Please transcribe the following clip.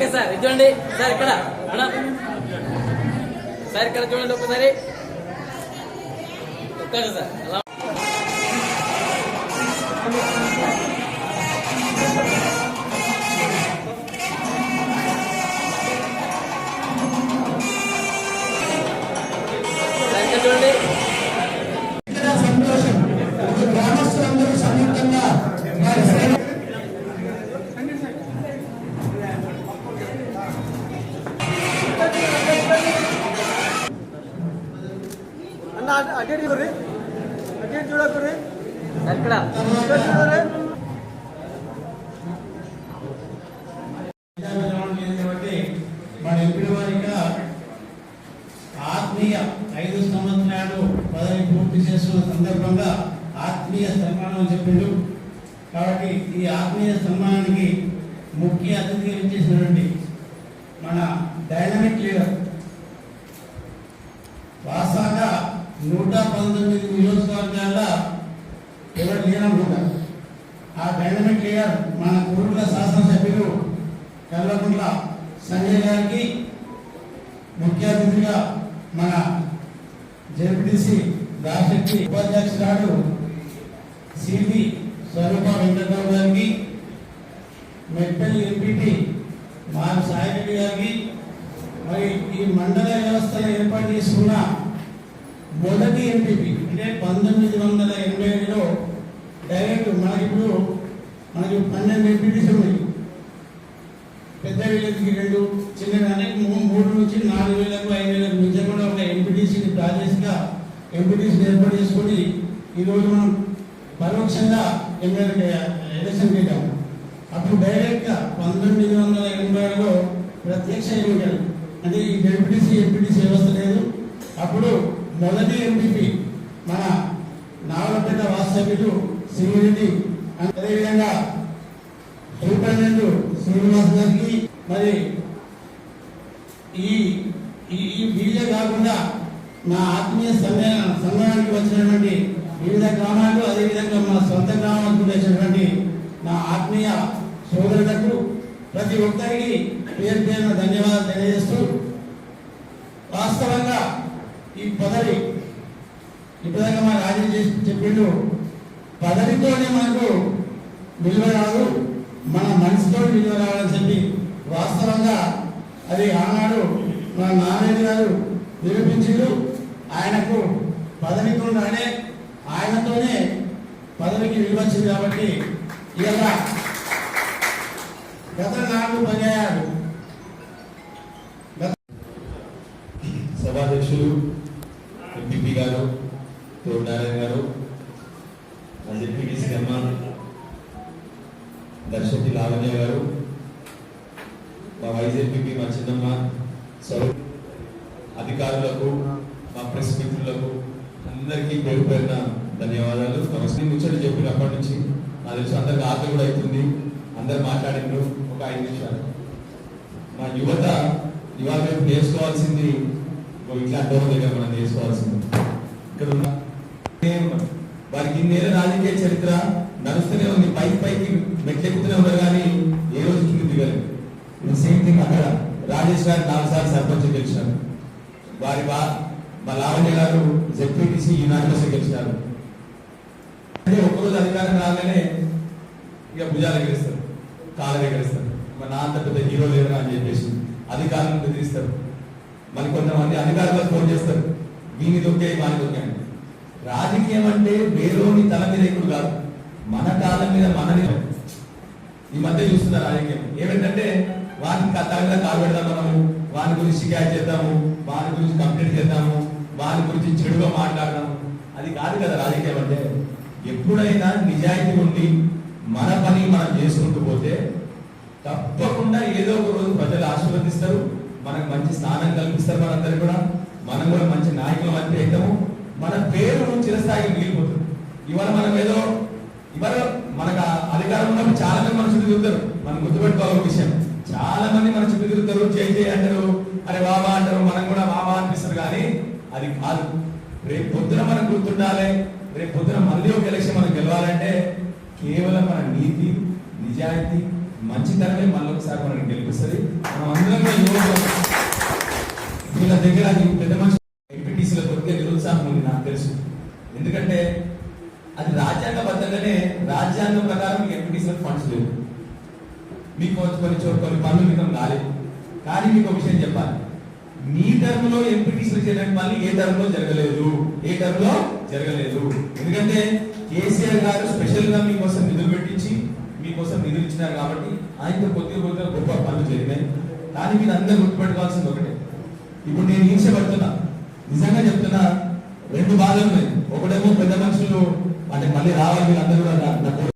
Okay sir చూడండి. Sir ఇక్కడ madam sir ఇక్కడ చూడండి ఒకసారి ఒక్కసారి సార్ అలా. చూడండి. మన వారిగా ఆత్మీయ ఐదు సంవత్సరాలు పదవి పూర్తి చేస్తున్న సందర్భంగా ఆత్మీయ సన్మానం చెప్పిండు కాబట్టి ఈ ఆత్మీయ సన్మానానికి ముఖ్య అతిథిగా ఇచ్చేసినటువంటి మన డైనమిక్ లీడర్ వాసాగా నూట పంతొమ్మిది నియోజకవర్గాల్లో ఎవరు లేననుకుంటారు ఆ డైనమిక్ లీడర్ మన కురుల శాసనసభ్యులు కల్వకుంట్ల సంజయ్ గారికి ముఖ్య అతిథిగా మన జెడ్పీటీసీ రాజశక్తి ఉపాధ్యక్షురాలు సిపి స్వరూప వెంకటరావు గారికి మెట్పల్లి ఎంపీటీ మారు సాయి గారికి మరి ఈ మండల వ్యవస్థను ఏర్పాటు చేసుకున్న మొదటి ఎంపీపీ అంటే పంతొమ్మిది వందల ఎనభై ఏడులో డైరెక్ట్ మనకి ఇప్పుడు మనకి పన్నెండు ఎంపీటీస్ ఉన్నాయి. పెద్ద విలేజ్కి రెండు చిన్న అనేక మూడు నుంచి నాలుగు వేలకు ఐదు వేలకు మధ్య కూడా ఒక ఎంపీటీసీని ప్రాదేశిక ఎంపీటీసీని ఏర్పాటు చేసుకొని ఈరోజు మనం పరోక్షంగా ఎమ్మెల్యే ఎలక్షన్ పెట్టాము అప్పుడు డైరెక్ట్గా పంతొమ్మిది వందల ఎనభై ఏడులో ప్రత్యక్ష ఎన్నికలు. అంటే ఈ డెప్యూటీసీ ఎంపీటీసీ వ్యవస్థ లేదు. అప్పుడు మొదటి ఎంపీపీ మన నావలపేట వాస్తవ్యుడు సింగిరెడ్డి. అదేవిధంగా సూపరింటెండెంట్ శ్రీనివాస్ గారికి మరి ఈ ఈ ఈ కాకుండా నా ఆత్మీయ సమయ సమయానికి వచ్చినటువంటి వివిధ గ్రామాలు అదేవిధంగా మా సొంత గ్రామాలకు వచ్చినటువంటి నా ఆత్మీయ సోదరులకు ప్రతి ఒక్కరికి పేరు పేరున ధన్యవాదాలు తెలియజేస్తూ వాస్తవంగా ఈ పదవి ఇప్పటిదాకా మా రాజీ చేసి చెప్పిండు. పదవితోనే మనకు విలువ రాదు మన మనసుతో విలువ రావాలని చెప్పి వాస్తవంగా అది ఆనాడు మా నారాయణ గారు నిరూపించారు ఆయనకు పదవితో రానే ఆయనతోనే పదవికి విలువ వచ్చింది కాబట్టి ఇలా గత నాలుగు పర్యాయాలు దర్శకి లావణ్య గారు మా వైస్ మా చిన్నమ్మ స్వరూప్ అధికారులకు మా ప్రెస్ మిత్రులకు అందరికీ పేరు పేరున ధన్యవాదాలు. నమస్తే ముచ్చట చెప్పినప్పటి నుంచి నా తెలుసు అందరికి ఆత కూడా అవుతుంది. అందరు మాట్లాడిండ్రు ఒక ఐదు నిమిషాలు. మా యువత ఇవాళ రేపు నేర్చుకోవాల్సింది ఇట్లా ఇట్లాంటి వాళ్ళ దగ్గర మనం నేర్చుకోవాల్సింది. ఇక్కడ ఉన్న వారికి ఇన్నేళ్ళ రాజకీయ చరిత్ర నడుస్తూనే ఉంది. పైకి పైకి మెట్లెక్కుతూనే ఉన్నారు కానీ ఏ రోజు కింద దిగలేదు. సేమ్ థింగ్ అక్కడ రాజేష్ గారు నాలుగు సార్లు సర్పంచ్ గెలిచినారు. వారి బా మా లావణ్య గారు జెడ్పీటీసీ యునానిమస్ గెలిచినారు. అంటే ఒక్కరోజు అధికారం రాగానే ఇక భుజాలు ఎగరేస్తారు. కాళ్ళు ఎగరేస్తారు. మా నాన్న పెద్ద హీరో లేరు అని చెప్పేసి అధికారులను బెదిరిస్తారు. మరి కొంతమంది అధికారులకు ఫోన్ చేస్తారు. దీని దొక్కే వాని దొక్కే రాజకీయం అంటే వేరోని తల మీద ఎక్కువ కాదు. మన కాళ్ళ మీద మనని ఈ మధ్య చూస్తున్న రాజకీయం. ఏమిటంటే వారికి తల మీద కాలు పెడదాం మనము? వారి గురించి షికాయత్ చేద్దాము వారి గురించి కంప్లైంట్ చేద్దాము వారి గురించి చెడుగా మాట్లాడదాము. అది కాదు కదా రాజకీయం అంటే. ఎప్పుడైనా నిజాయితీ ఉండి మన పని మనం చేసుకుంటూ పోతే తప్పకుండా ఏదో ఒక రోజు ప్రజలు ఆశీర్వదిస్తారు మనకు మంచి స్థానం కల్పిస్తారు మనందరూ కూడా. మనం కూడా మంచి నాయకులు అంటే అవుతాము మన పేరు చిరస్థాయికి మిగిలిపోతుంది. ఇవాళ మనం ఏదో ఇవాళ మనకు అధికారం ఉన్నప్పుడు చాలా మంది మన చుట్టూ తిరుగుతారు. మనం గుర్తుపెట్టుకోవాలి ఒక విషయం. చాలా మంది మన చుట్టూ తిరుగుతారు. చేయి చేయి అంటారు. అరే బాబా అంటారు. మనం కూడా బాబా అనిపిస్తారు కానీ అది కాదు. రేపు పొద్దున మనం గుర్తుండాలి. రేపు పొద్దున మళ్ళీ ఒక ఎలక్షన్ మనం గెలవాలంటే కేవలం మన నీతి నిజాయితీ మంచితనమే మళ్ళీ ఒకసారి మనకి గెలిపిస్తుంది. మనం అందరం వీళ్ళ దగ్గర పెద్ద మనిషి ఎంపీటీసీల కొద్దిగా నిరుత్సాహం ఉంది నాకు తెలుసు. ఎందుకంటే అది రాజ్యాంగబద్ధంగానే రాజ్యాంగం ప్రకారం మీకు ఎంపీటీసీలకు ఫండ్స్ లేవు. మీకు కొన్ని కొన్ని పనులు మీకు కాలేదు కానీ మీకు ఒక విషయం చెప్పాలి. మీ టర్మ్లో ఎంపీటీసీలు చేయడానికి పనులు ఏ టర్మ్లో జరగలేదు. ఏ టర్మ్లో జరగలేదు. ఎందుకంటే కేసీఆర్ గారు స్పెషల్గా మీకోసం నిధులు పెట్టించి మీకోసం నిధులు ఇచ్చినారు కాబట్టి ఆయనతో కొద్దిగా కొద్దిగా గొప్ప పనులు జరిగినాయి. కానీ మీరు అందరూ గుర్తుపెట్టుకోవాల్సింది ఒకటే. ఇప్పుడు నేను ఈర్షపడుతున్నా నిజంగా చెప్తున్నా రెండు బాధలు ఉన్నాయి. ఒకటేమో పెద్ద మనుషులు అంటే మళ్ళీ రావాలి వీళ్ళందరూ కూడా